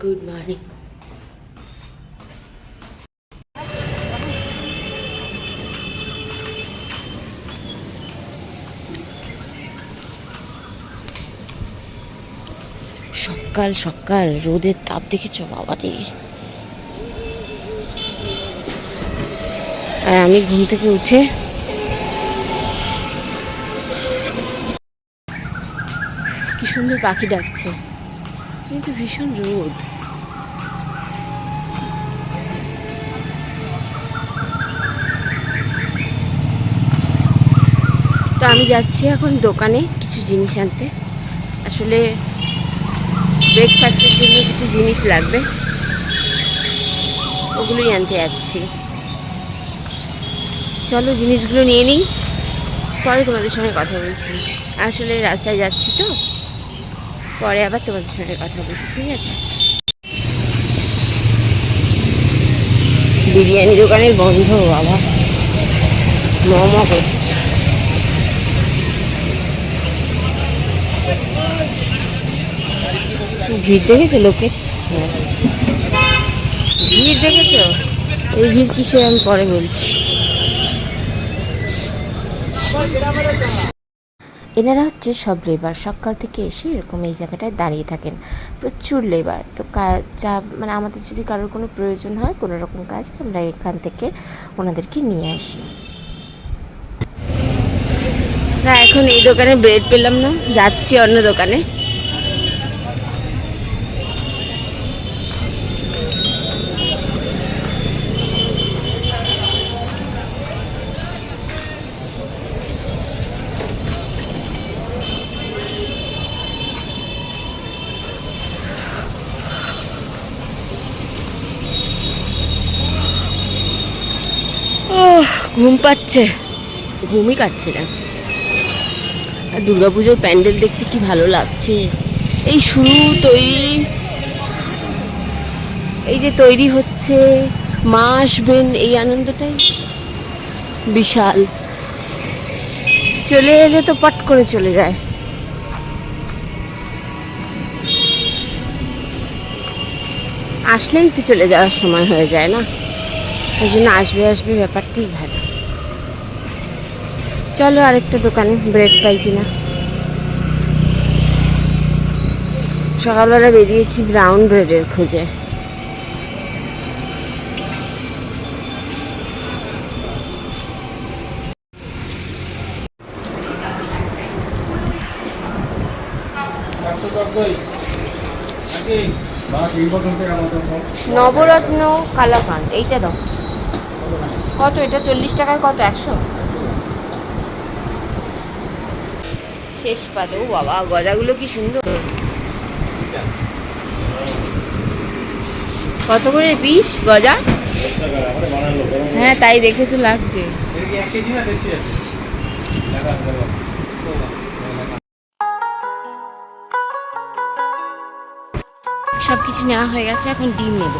Good morning সকাল সকাল, রোদের তাপ দেখেছ বাবারে? আর আমি ঘুম থেকে উঠে কি সুন্দর পাখি ডাকছে। কিন্তু ভীষণ রোদ। তো আমি যাচ্ছি এখন দোকানে কিছু জিনিস আনতে। আসলে ব্রেকফাস্টের জন্য কিছু জিনিস লাগবে। ওগুলোই আনতে যাচ্ছি। চলো জিনিসগুলো নিয়ে নিই। পরে তোমাদের সঙ্গে কথা বলছি। আসলে রাস্তায় যাচ্ছি তো। পরে আবার তোমাদের সঙ্গে কথা বলছি ঠিক আছে? বিরিয়ানি দোকানের বন্ধ বাবা। মম করছে। ভিড় দেখেছ লোকের। ভিড় দেখেছ? এই ভিড় কিসে আমি পরে বলছি। এনারা হচ্ছে সব লেবার সকাল থেকে এসে এরকম এই জায়গাটায় দাঁড়িয়ে থাকেন। প্রচুর লেবার তো যা মানে আমাদের যদি কারোর কোনো প্রয়োজন হয়, কোনো রকম কাজ, আমরা এখান থেকে ওনাদেরকে নিয়ে আসি। না, এখন এই দোকানে ব্রেড পেলাম না, যাচ্ছি অন্য দোকানে। পাচ্ছে। ঘুমই কাচ্ছে না। আর দুর্গাপুজোর প্যান্ডেল দেখতে কি ভালো লাগছে? এই শুরু তৈরি। এই যে তৈরি হচ্ছে, মা আসবেন এই আনন্দটাই। বিশাল। চলে এলে তো পট করে চলে যায়। আসলেই তো চলে যাওয়ার সময় হয়ে যায় না? ওই জন্য আসবে আসবে ব্যাপারটাই ভালো। চলো আরেকটা দোকানে ব্রেড পাই কিনা। সকালবেলা বেরিয়েছি ব্রাউন ব্রেডের খোঁজে। নবরত্ন কালাকান্দ, এইটা দাও। কত এটা? চল্লিশ টাকার কত? একশো? শেষ পাতে ও বাবা, গজাগুলো কি সুন্দর। কত করে পিস গজা? হ্যাঁ তাই দেখে তো লাগছে। সব কিছু নেওয়া হয়ে গেছে, এখন ডিম নেব।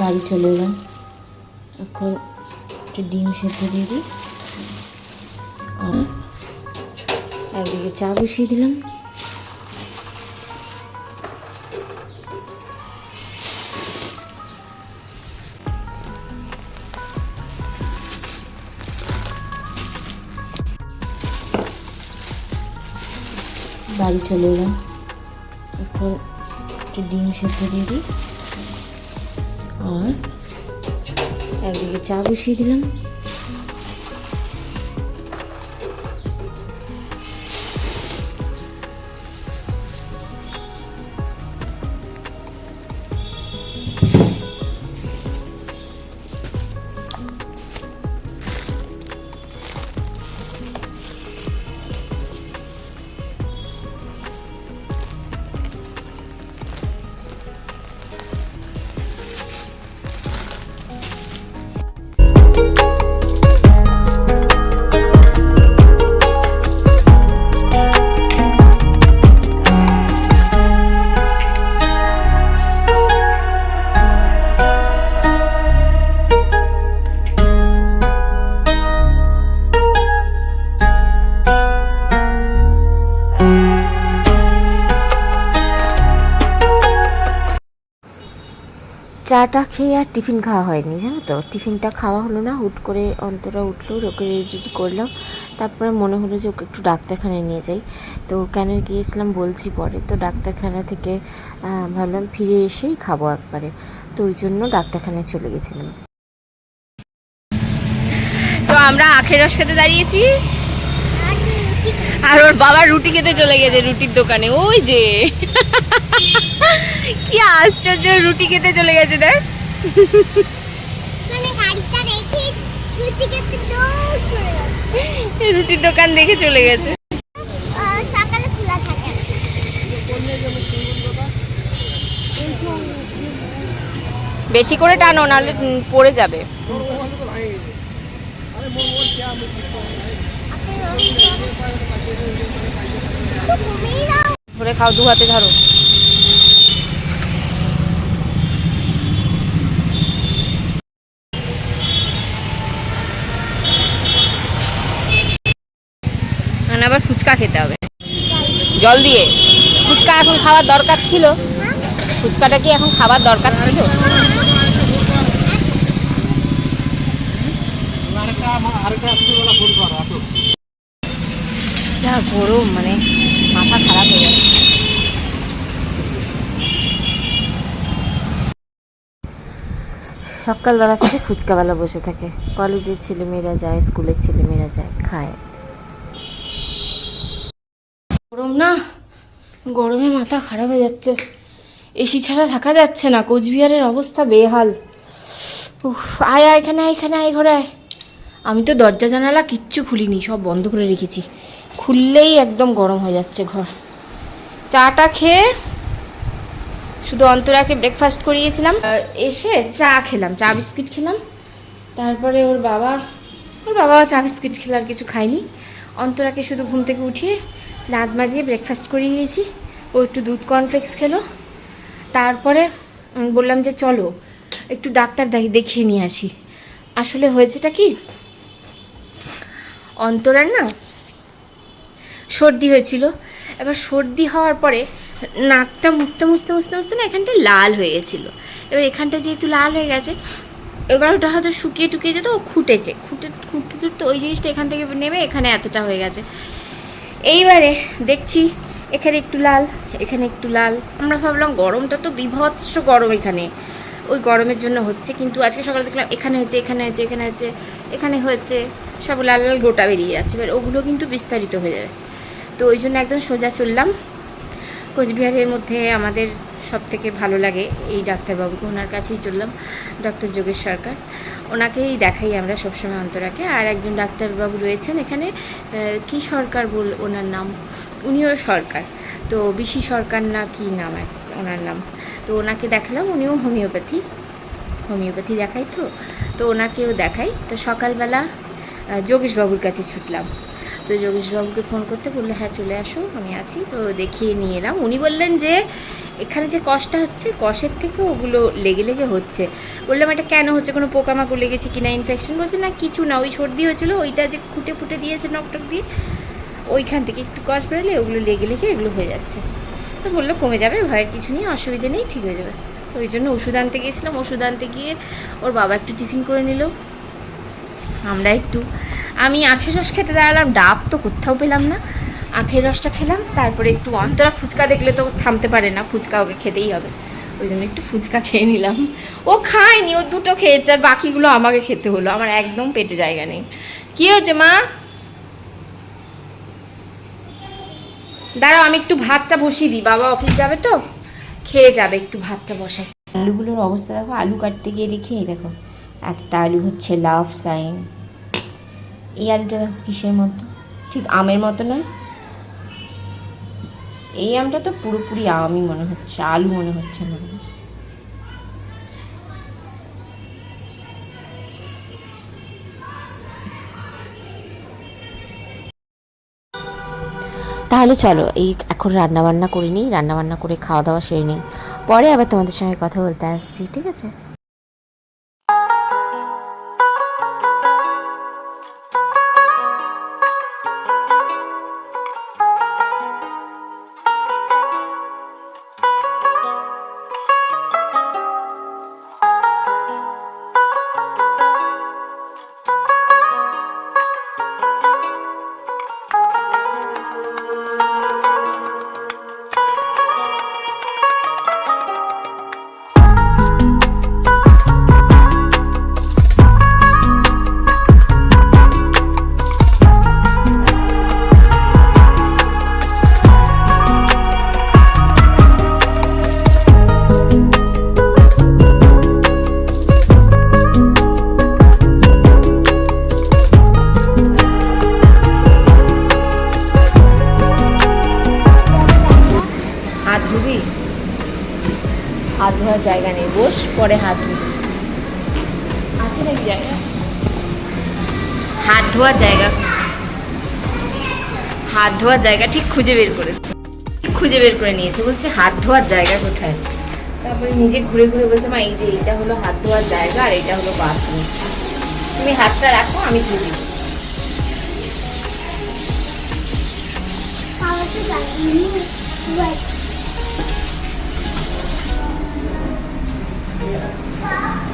বাড়ি চলে এলাম। এখন একটু ডিম সেদ্ধ দিয়ে দিই। একদিকে চা বসিয়ে দিলাম। বাড়ি চলে এলাম। এখন একটু ডিম সেদ্ধ দিয়ে দিই। আর একদিকে চা বসিয়ে দিলাম। চাটা খেয়ে আর টিফিন খাওয়া হয়নি, জানো তো? টিফিনটা খাওয়া হলো না, হুট করে অন্তরা উঠল, ওকে রেডি করলাম। তারপরে মনে হলো যে ওকে একটু ডাক্তারখানায় নিয়ে যাই। তো কেন গিয়েছিলাম বলছি পরে। তো ডাক্তারখানা থেকে ভাবলাম ফিরে এসেই খাব একবারে। তো ওই জন্য ডাক্তারখানায় চলে গেছিলাম। তো আমরা আখের রস খেতে দাঁড়িয়েছি। আর ওর বাবা রুটি খেতে চলে গেছে রুটির দোকানে। ওই যে। কি আশ্চর্য রুটি খেতে চলে গেছে দেখ। রুটির দোকান দেখে চলে গেছে। সকালে খোলা থাকে। বেশি করে টানো নাহলে পড়ে যাবে। ধরে খাও দু হাতে ধরো মানে আবার ফুচকা খেতে হবে। জল দিয়ে। ফুচকা এখন খাওয়ার দরকার ছিল। ফুচকাটা কি এখন খাবার দরকার ছিল? যা গরম মানে মাথা খারাপ হয়ে যাচ্ছে সকালবেলা থেকে ফুচকাবেলা বসে থাকে। কলেজের ছেলেমেয়েরা যায়, স্কুলের ছেলেমেয়েরা যায়, খায়। গরম না? গরমে মাথা খারাপ হয়ে যাচ্ছে। এসি ছাড়া থাকা যাচ্ছে না। কোচবিহারের অবস্থা বেহাল। আয় আয়, এখানে আয় এখানে আয়, ঘরে আয়। আমি তো দরজা, জানালা কিচ্ছু খুলিনি, সব বন্ধ করে রেখেছি। খুললেই একদম গরম হয়ে যাচ্ছে ঘর। চাটা খেয়ে শুধু অন্তরাকে ব্রেকফাস্ট করিয়েছিলাম। এসে চা খেলাম, চা বিস্কিট খেলাম। তারপরে ওর বাবা ওর বাবা চা বিস্কিট খেলে আর কিছু খায়নি। অন্তরাকে শুধু ঘুম থেকে উঠিয়ে দাঁত মাজিয়ে ব্রেকফাস্ট করিয়ে দিয়েছি, ও একটু দুধ কর্নফ্লেক্স খেলো। তারপরে বললাম যে চলো, একটু ডাক্তার দেখ- দেখিয়ে নিয়ে আসি। আসলে হয়েছেটা কি? অন্তরার না সর্দি হয়েছিল। এবার সর্দি হওয়ার পরে নাকটা মুছতে মুছতে মুছতে মুছতে না এখানটা লাল হয়ে গেছিল। এবার এখানটা যেহেতু লাল হয়ে গেছে, এবার ওটা হয়তো শুকিয়ে টুকিয়ে যেত, ও খুঁটেছে। খুঁটে খুঁটতে খুঁটতে ওই জিনিসটা এখান থেকে নেমে এখানে এতটা হয়ে গেছে। এইবারে দেখছি এখানে একটু লাল, এখানে একটু লাল। আমরা ভাবলাম গরমটা তো বিভৎস গরম এখানে। ওই গরমের জন্য হচ্ছে, কিন্তু আজকে সকালে দেখলাম এখানে হয়েছে এখানে হয়েছে এখানে হয়েছে এখানে হয়েছে, সব লাল লাল গোটা বেরিয়ে যাচ্ছে। এবার ওগুলো কিন্তু বিস্তারিত হয়ে যাবে। তো ওই জন্য একদম সোজা চললাম। কোচবিহারের মধ্যে আমাদের সব থেকে ভালো লাগে এই ডাক্তারবাবুকে। ওনার কাছেই চললাম, ডক্টর যোগেশ সরকার। ওনাকেই দেখাই আমরা সবসময় অন্তরাকে। আর একজন ডাক্তারবাবু রয়েছেন এখানে কি সরকার বল, ওনার নাম? উনিও সরকার। তো বিশি সরকার না কি নাম ওনার নাম? তো ওনাকে দেখালাম, উনিও হোমিওপ্যাথি। হোমিওপ্যাথি দেখাই তো? তো ওনাকেও দেখাই। তো সকালবেলা যোগেশবাবুর কাছে ছুটলাম। তো যোগেশবাবুকে ফোন করতে বললে হ্যাঁ চলে আসো, আমি আছি। তো দেখিয়ে নিয়ে এলাম। উনি বললেন যে, এখানে যে কষটা হচ্ছে, কষের থেকে ওগুলো লেগে লেগে হচ্ছে। বললাম, এটা কেন হচ্ছে? কোনো পোকামাকড় লেগেছে কিনা? ইনফেকশন বলছে, না, কিছু না, ওই সর্দি হয়েছিল, ওইটা যে খুঁটে ফুটে দিয়েছে নকটক দিয়ে, ওইখান থেকে একটু কষ বেরোলে ওগুলো লেগে লেগে এগুলো হয়ে যাচ্ছে। তো বলল, কমে যাবে, ভয়ের কিছু নেই, অসুবিধে নেই, ঠিক হয়ে যাবে। তো ওই জন্য ওষুধ আনতে গিয়েছিলাম। ওষুধ আনতে গিয়ে ওর বাবা একটু টিফিন করে নিল। আমরা একটু। আমি আখের রস খেতে দাঁড়ালাম, ডাব তো কোথাও পেলাম না। আখের রসটা খেলাম, তারপরে একটু অন্তরা ফুচকা দেখলে তো থামতে পারে না, ফুচকা ওকে খেতেই হবে। ওই জন্য একটু ফুচকা খেয়ে নিলাম। ও খায়নি, ও দুটো খেয়েছে আর বাকিগুলো আমাকে খেতে হলো, আমার একদম পেটে জায়গা নেই। কি হয়েছে মা? দাঁড়াও, আমি একটু ভাতটা বসিয়ে দিই, বাবা অফিস যাবে তো? খেয়ে যাবে একটু ভাতটা বসাই। আলুগুলোর অবস্থা দেখো, আলু কাটতে গিয়ে দেখি দেখো, একটা আলু হচ্ছে লাভ সাইন। এই আলুটা দেখো কিসের মতো? ঠিক আমের মতো নয়। এই আমটা তো পুরোপুরি আমই মনে হচ্ছে, আলু মনে হচ্ছে না। তাহলে চলো, এই এখন রান্না বান্না করে নিই রান্না বান্না করে খাওয়া দাওয়া সেরে নিই। পরে আবার তোমাদের সঙ্গে কথা বলতে আসছি, ঠিক আছে? পরে হাত ধুবি। আছে নাকি জায়গা? হাত ধোয়ার জায়গা খুঁজছে। হাত ধোয়ার জায়গা ঠিক খুঁজে বের করেছে। খুঁজে বের করে নিয়েছে। বলছে হাত ধোয়ার জায়গা কোথায়? তারপরে নিজে ঘুরে ঘুরে বলছে মা এই যে এটা হলো হাত ধোয়ার জায়গা আর এটা হলো বাথরুম তুমি হাতটা রাখো আমি পারিনি তারপর Yeah.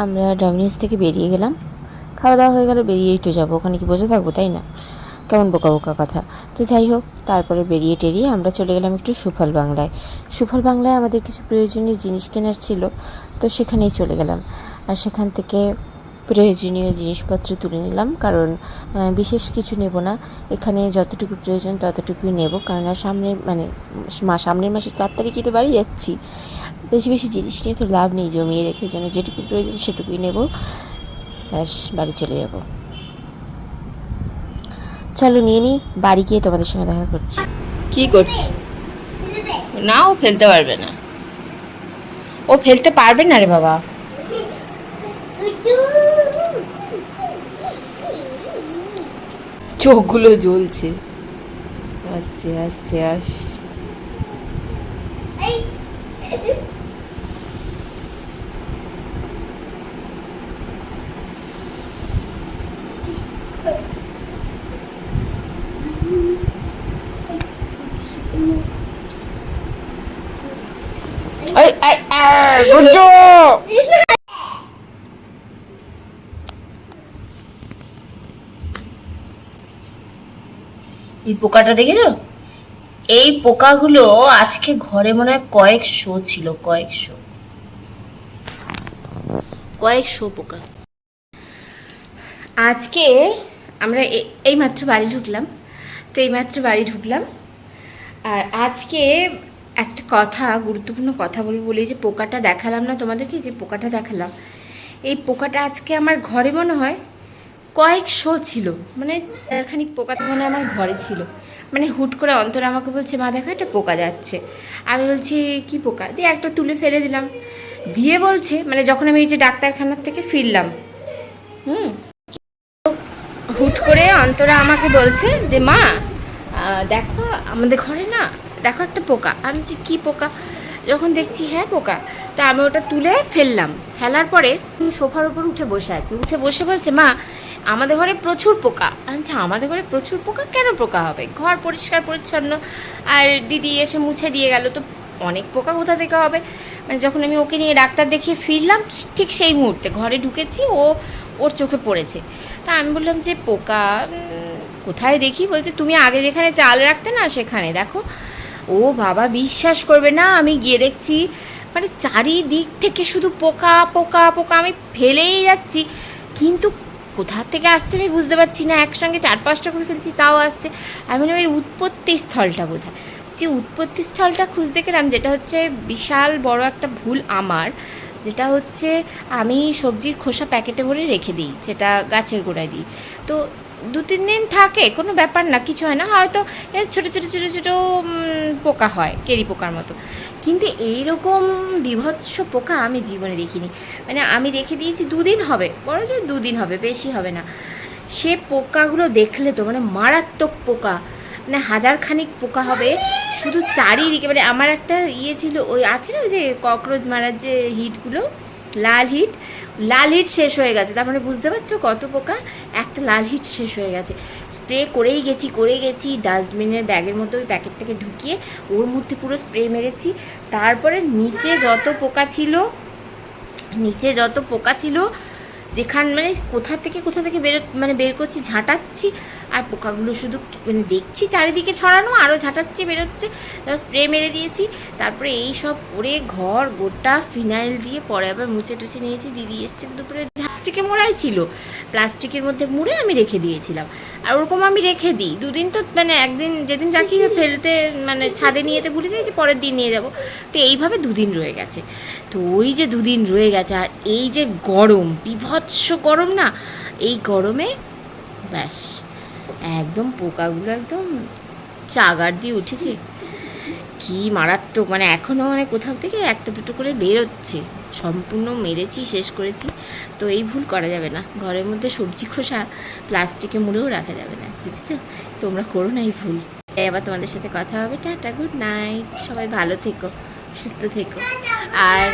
আমরা ডমিনোস থেকে বেরিয়ে গেলাম। খাওয়া দাওয়া হয়ে গেল, বেরিয়েই তো যাব। ওখানে কি বসে থাকব, তাই না? কেমন বোকা বোকা কথা। তো যাই হোক, তারপরে বেরিয়ে টেরিয়ে আমরা চলে গেলাম একটু সুফল বাংলায়। সুফল বাংলায় আমাদের কিছু প্রয়োজনীয় জিনিস কেনার ছিল, তো সেখানেই চলে গেলাম। আর সেখান থেকে প্রয়োজনীয় জিনিসপত্র তুলে নিলাম কারণ বিশেষ কিছু নেব না। এখানে যতটুকু প্রয়োজন ততটুকুই নেব কারণ আর সামনের মানে মা সামনের মাসে চার তারিখে তো বাড়ি যাচ্ছি। বেশি বেশি জিনিস নিয়ে তো লাভ নেই জমিয়ে রেখে যেন যেটুকু প্রয়োজন সেটুকুই নেব। ব্যাস বাড়ি চলে যাব। চলো নিয়ে নিই বাড়ি গিয়ে তোমাদের সঙ্গে দেখা করছি। কি করছে? না ও ফেলতে পারবে না। ও ফেলতে পারবে না রে বাবা। চোখগুলো জ্বলছে। আসছে আসছে আস। এই এই গুড্ডু এই পোকাটা দেখেছ? এই পোকাগুলো আজকে ঘরে মনে হয় কয়েকশো ছিল, কয়েকশো। কয়েকশো পোকা। আজকে আমরা এই মাত্র বাড়ি ঢুকলাম। তো এই মাত্র বাড়ি ঢুকলাম। আর আজকে একটা কথা, গুরুত্বপূর্ণ কথা বলব বলি যে পোকাটা দেখালাম না তোমাদেরকে, যে পোকাটা দেখালাম। এই পোকাটা আজকে আমার ঘরে মনে হয় কয়েকশো ছিল। মানে খানিক পোকা তো মনে আমার ঘরে ছিল। মানে হুট করে অন্তর আমাকে বলছে, মা, দেখো একটা পোকা যাচ্ছে। আমি বলছি, কি পোকা? দিয়ে একটা তুলে ফেলে দিলাম। দিয়ে বলছে মানে যখন আমি এই যে ডাক্তারখানার থেকে ফিরলাম, হুম হুট করে অন্তরা আমাকে বলছে যে, মা দেখো আমাদের ঘরে না, দেখো একটা পোকা। আমি যে কী পোকা? যখন দেখছি হ্যাঁ পোকা। তা আমি ওটা তুলে ফেললাম। ফেলার পরে সোফার উপর উঠে বসে আছি। উঠে বসে বলছে, মা আমাদের ঘরে প্রচুর পোকা। বলছি, আমাদের ঘরে প্রচুর পোকা? কেন পোকা হবে? ঘর পরিষ্কার পরিচ্ছন্ন। আর দিদি এসে মুছে দিয়ে গেল। তো অনেক পোকা কোথা থেকে হবে? মানে যখন আমি ওকে নিয়ে ডাক্তার দেখিয়ে ফিরলাম ঠিক সেই মুহূর্তে ঘরে ঢুকেছি ও ওর চোখে পড়েছে। তা আমি বললাম যে পোকা কোথায় দেখি? বলছে তুমি আগে যেখানে চাল রাখতে না সেখানে দেখো। ও বাবা বিশ্বাস করবে না আমি গিয়ে দেখছি মানে চারিদিক থেকে শুধু পোকা পোকা পোকা আমি ফেলেই যাচ্ছি। কিন্তু কোথা থেকে আসছে আমি বুঝতে পারছি না, একসঙ্গে চার পাঁচটা করে ফেলছি, তাও আসছে। আমি বললাম, এর উৎপত্তি স্থলটা কোথায়? যে উৎপত্তি স্থলটা খুঁজতে গেলাম, যেটা হচ্ছে বিশাল বড় একটা ভুল আমার, যেটা হচ্ছে আমি সবজির খোসা প্যাকেটে ভরে রেখে দিই সেটা গাছের গোড়ায় দিই। তো দু তিন দিন থাকে, কোনো ব্যাপার না, কিছু হয় না, হয়তো ছোটো ছোটো ছোটো ছোটো পোকা হয়, কেরি পোকার মতো। কিন্তু এইরকম বিভৎস পোকা আমি জীবনে দেখিনি। মানে আমি রেখে দিয়েছি দুদিন হবে, বড় জোর দুদিন হবে, বেশি হবে না। সে পোকাগুলো দেখলে তো মানে মারাত্মক পোকা মানে হাজার খানিক পোকা হবে, শুধু চারিদিকে মানে আমার একটা ইয়ে ছিল, ওই আছে না, ওই যে ককরোচ মারার যে হিটগুলো? লাল হিট লাল হিট শেষ হয়ে গেছে। তার মানে বুঝতে পারছ কত পোকা? একটা লাল হিট শেষ হয়ে গেছে। স্প্রে করেই গেছি করে গেছি। ডাস্টবিনের ব্যাগের মধ্যে ওই প্যাকেটটাকে ঢুকিয়ে ওর মধ্যে পুরো স্প্রে মেরেছি। তারপরে নিচে যত পোকা ছিল, নিচে যত পোকা ছিল, যেখান মানে কোথা থেকে কোথা থেকে বেরো মানে বের করছি, ঝাঁটাচ্ছি আর পোকাগুলো শুধু মানে দেখছি চারিদিকে ছড়ানো আরও ঝাঁটাচ্ছি, বেরোচ্ছে। স্প্রে মেরে দিয়েছি, তারপরে এই সব করে ঘর, গোটা ফিনাইল দিয়ে পরে আবার মুছে টুছে নিয়েছি। দিদি এসছে দুপুরে প্লাস্টিকে মোড়াই ছিল। প্লাস্টিকের মধ্যে মুড়ে আমি রেখে দিয়েছিলাম। আর ওরকম আমি রেখে দিই। দুদিন তো মানে একদিন যেদিন রাখি, ফেলতে মানে ছাদে নিয়ে যেতে ভুলে যাই যে পরের দিন নিয়ে যাব। তো এইভাবে দুদিন রয়ে গেছে। তো ওই যে দুদিন রয়ে গেছে, আর এই যে গরম, বিভৎস গরম না? এই গরমে ব্যাস। একদম পোকাগুলো একদম চাগার দিয়ে উঠেছে। কি মারাত্মক মানে এখনও মানে কোথাও থেকে একটা দুটো করে বেরোচ্ছে। সম্পূর্ণ মেরেছি, শেষ করেছি। তো এই ভুল করা যাবে না। ঘরের মধ্যে সবজি খোসা প্লাস্টিকে মুড়েও রাখা যাবে না, বুঝছ? তোমরা করো না এই ভুল। এই আবার তোমাদের সাথে কথা হবে। Tata, good night. সবাই ভালো থেকো, সুস্থ থেকো। আর